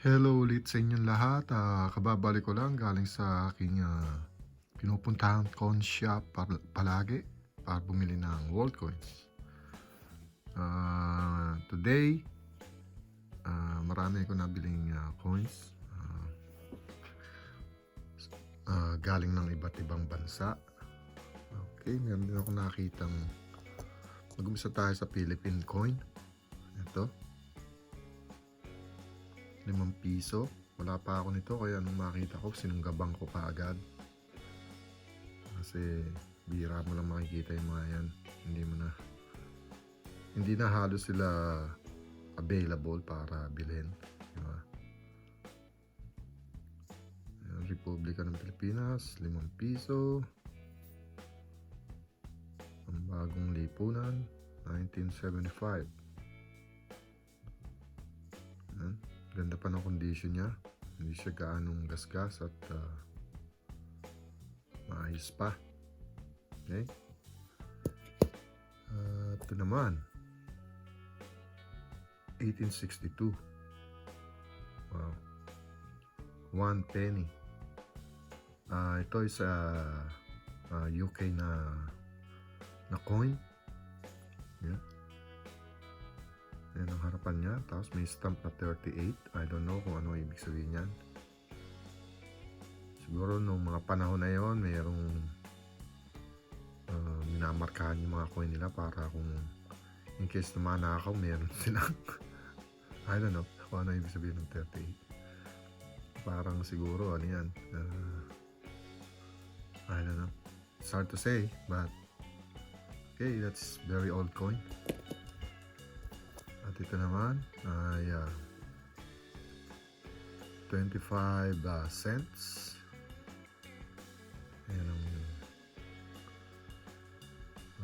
Hello ulit sa inyong lahat. Ah, kababalik ko lang galing sa aking ah, pinupuntahan coin shop par- palagi para bumili ng world coins. Ah, today, ah, marami ko nabiling ah, coins. Ah, ah, galing ng iba't ibang bansa. Okay, meron din ako nakitang mag-umisa tayo sa Philippine coin. Ito limang piso. Wala pa ako nito kaya nung makita ko, sinunggabang ko pa agad. Kasi bira mo lang makikita yung mga yan. Hindi mo na hindi na halos sila available para bilhin. Diba? Republika ng Pilipinas, limang piso. Ang bagong lipunan, 1975. Ganda pa ng condition niya. Hindi siya gaanong gasgas at ah, maayos pa. Okay? Ah, ito naman. 1862. Wow. One penny. Ah, ito is sa ah, UK na na coin. Niya. Tapos may stamp na 38. I don't know kung ano ibig sabihin yan. Siguro nung mga panahon na yon mayroong uh, minamarkahan yung mga coin nila para kung in case na manakaw, meron silang I don't know kung ano ibig sabihin ng 38. Parang siguro ano yan. Uh, I don't know. It's hard to say, but okay, that's very old coin. At ito naman ay ah, 25 ah, cents. Ayan ang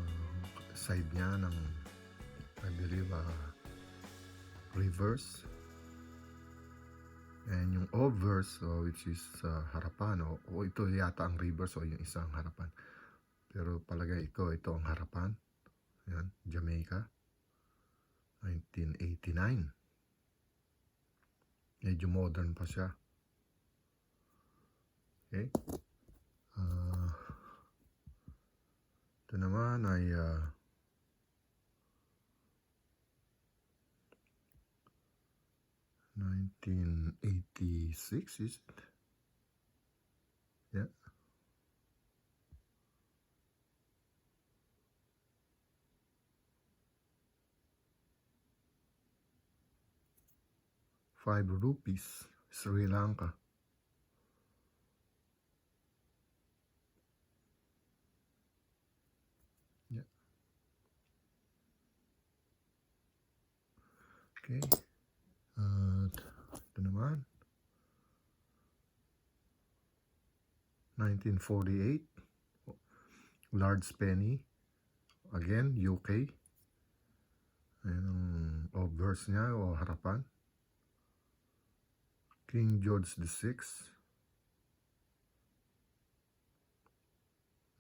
ah, side niya ng I believe ah, reverse. And yung obverse, so which is sa harapan, o, o ito yata ang reverse o yung isang harapan. Pero palagay ito, ito ang harapan. Ayan, Jamaica. 1989. Medyo modern pa siya. Okay. Ah, ito naman ay ah, Nineteen eighty six is it? 5 rupees Sri Lanka. Yeah. okay. At ito naman. 1948 large penny. Again UK ayan ang oh, obverse niya o harapan. King George VI.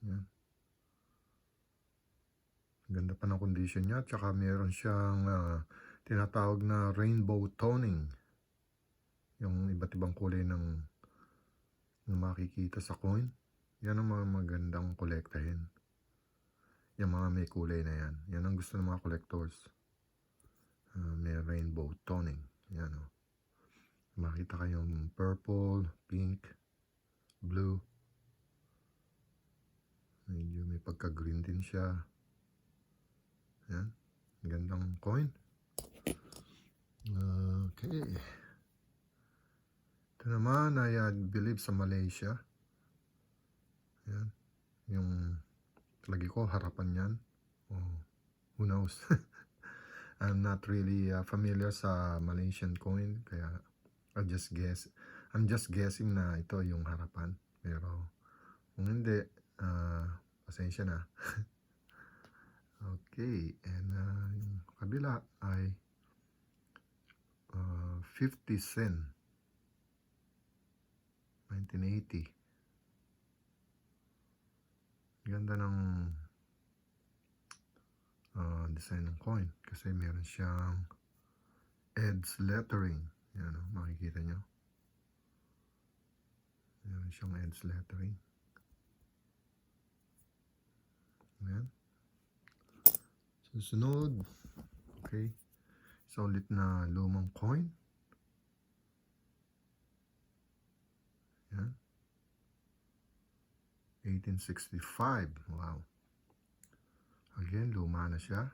Yan. Ganda pa ng condition niya. Tsaka meron siyang ah, tinatawag na rainbow toning. Yung iba't ibang kulay ng, ng makikita sa coin. Yan ang mga magandang kolektahin. Yung mga may kulay na yan. Yan ang gusto ng mga collectors. Ah, may rainbow toning. Yan o. Makita kayong purple, pink, blue. Medyo may pagka-green din siya. Yan. Gandang coin. Okay. Ito naman ay I believe sa Malaysia. Yan. Yung lagi ko harapan yan. Oh, who knows? I'm not really uh, familiar sa Malaysian coin kaya I just guess. I'm just guessing na ito yung harapan. Pero kung hindi, ah, pasensya na. okay. And ah, yung kabila ay ah, 50 cent. 1980. Ganda ng ah, design ng coin kasi meron siyang Ed's lettering. Yan o, makikita nyo. Meron siyang edge lettering. Yan. Susunod. Okay. Isa na lumang coin. Yan. 1865. Wow. Again, luma na siya.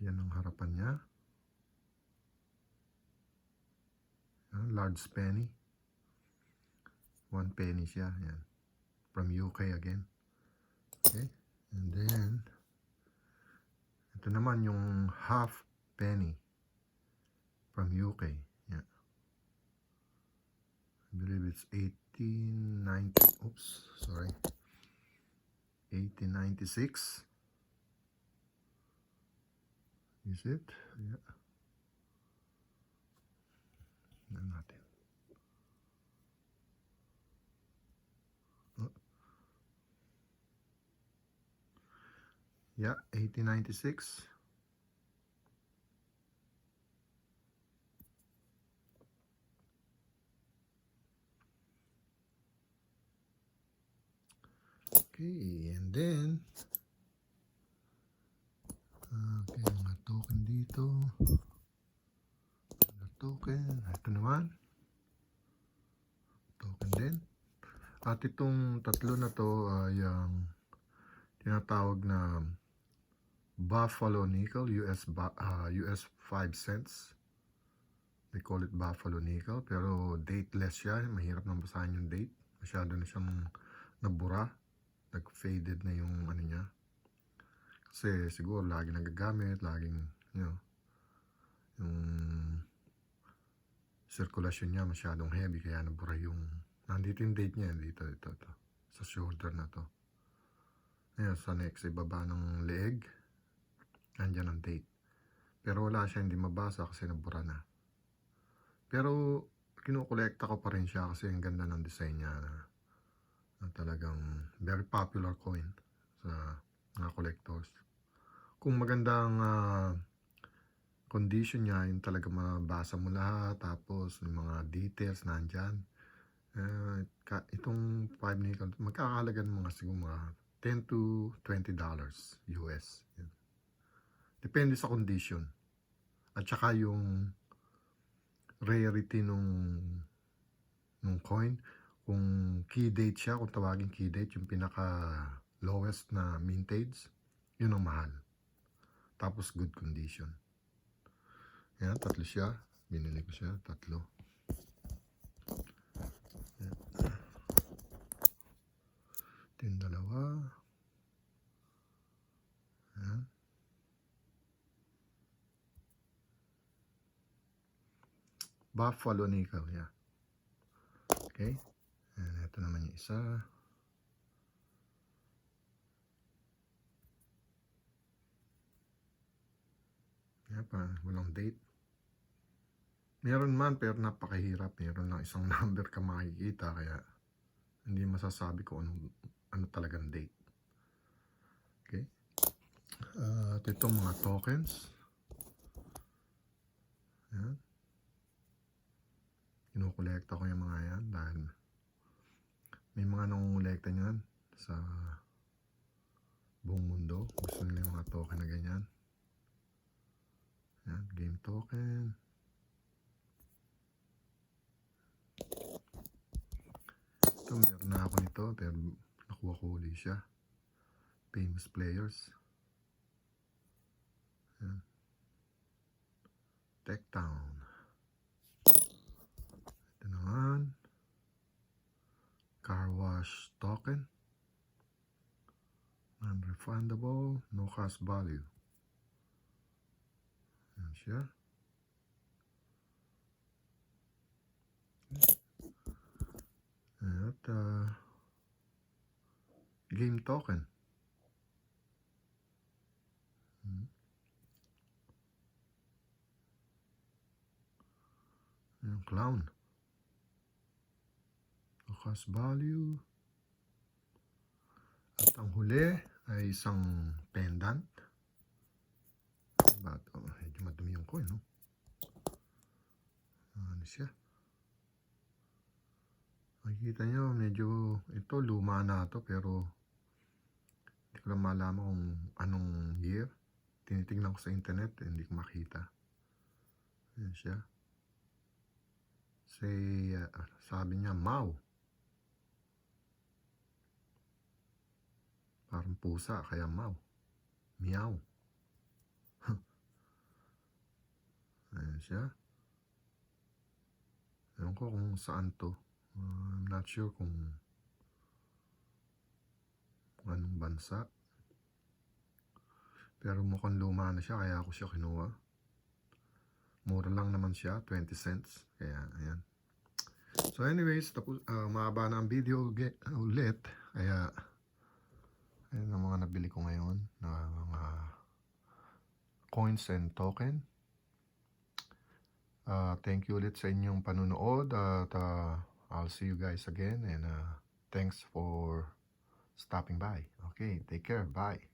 Yan ang harapan niya. Yan, large penny. One penny siya. Yan. From UK again. Okay. And then, ito naman yung half penny from UK. Yeah. I believe it's 1890. Oops, sorry. 1896. Is it? Yeah. Tignan natin. Oh. Yeah, 1896. Okay, and then dito. Mga token. Ito naman. Token din. At itong tatlo na to ay ang tinatawag na Buffalo Nickel, US, ba, ah, US 5 cents. They call it Buffalo Nickel. Pero dateless siya. Mahirap nang basahin yung date. Masyado na siyang nabura. Nag-faded na yung ano niya. Kasi siguro lagi nagagamit, laging, know, yung circulation niya masyadong heavy kaya nabura yung, nandito yung date niya, dito, ito, ito, sa shoulder na to. Ngayon, sa next, ibaba ng leg, nandyan ang date. Pero wala siya, hindi mabasa kasi nabura na. Pero, kinukolekta ko pa rin siya kasi ang ganda ng design niya na, na talagang very popular coin sa mga collectors. Kung magandang ah, condition niya, yung talaga mabasa mo lahat, tapos yung mga details nandyan. Ka, itong 5 nickel, magkakahalaga ng mga siguro mga 10 to 20 dollars US. Depende sa condition. At saka yung rarity nung nung coin, kung key date siya, kung tawagin key date, yung pinaka lowest na mintage, yun ang mahal. Tapos good condition. Yan, tatlo siya. Binili ko siya, tatlo. Yan. Ito yung dalawa. Yan. Buffalo nickel, yeah. Okay. And ito naman yung isa. Yan pa, walang date. Meron man pero napakahirap. Meron lang isang number ka makikita kaya hindi masasabi ko ano, ano talagang date. Okay? Uh, at itong mga tokens. Yan. Kinukolekta ko yung mga yan dahil may mga nangungulekta niyan sa buong mundo. Gusto nila yung mga token na ganyan. Yan, game token. Ito, meron na ako nito, pero nakuha ko uli siya. Famous players. Yan. Tech Town. Ito naman. Car wash token. Non-refundable, no cost value. Yan siya. At uh, game token. Hmm. Yung clown. Focus value. At ang huli ay isang pendant. coin, no? Ano siya? Makikita nyo, medyo ito luma na to pero hindi ko lang malaman kung anong year. Tinitingnan ko sa internet, eh, hindi ko makita. Ayan siya. Say, uh, sabi niya, Mau. Parang pusa, kaya Mau. Meow. Ayan siya. Ewan ko kung saan to. Uh, I'm not sure kung anong bansa. Pero mukhang luma na siya kaya ako siya kinuha. Mura lang naman siya, 20 cents. Kaya, ayan. So anyways, tapos, uh, mahaba na ang video ulit. Kaya, ayan ang mga nabili ko ngayon na mga coins and token. Uh, thank you ulit sa inyong panunood at uh, I'll see you guys again and uh, thanks for stopping by. Okay, take care. Bye.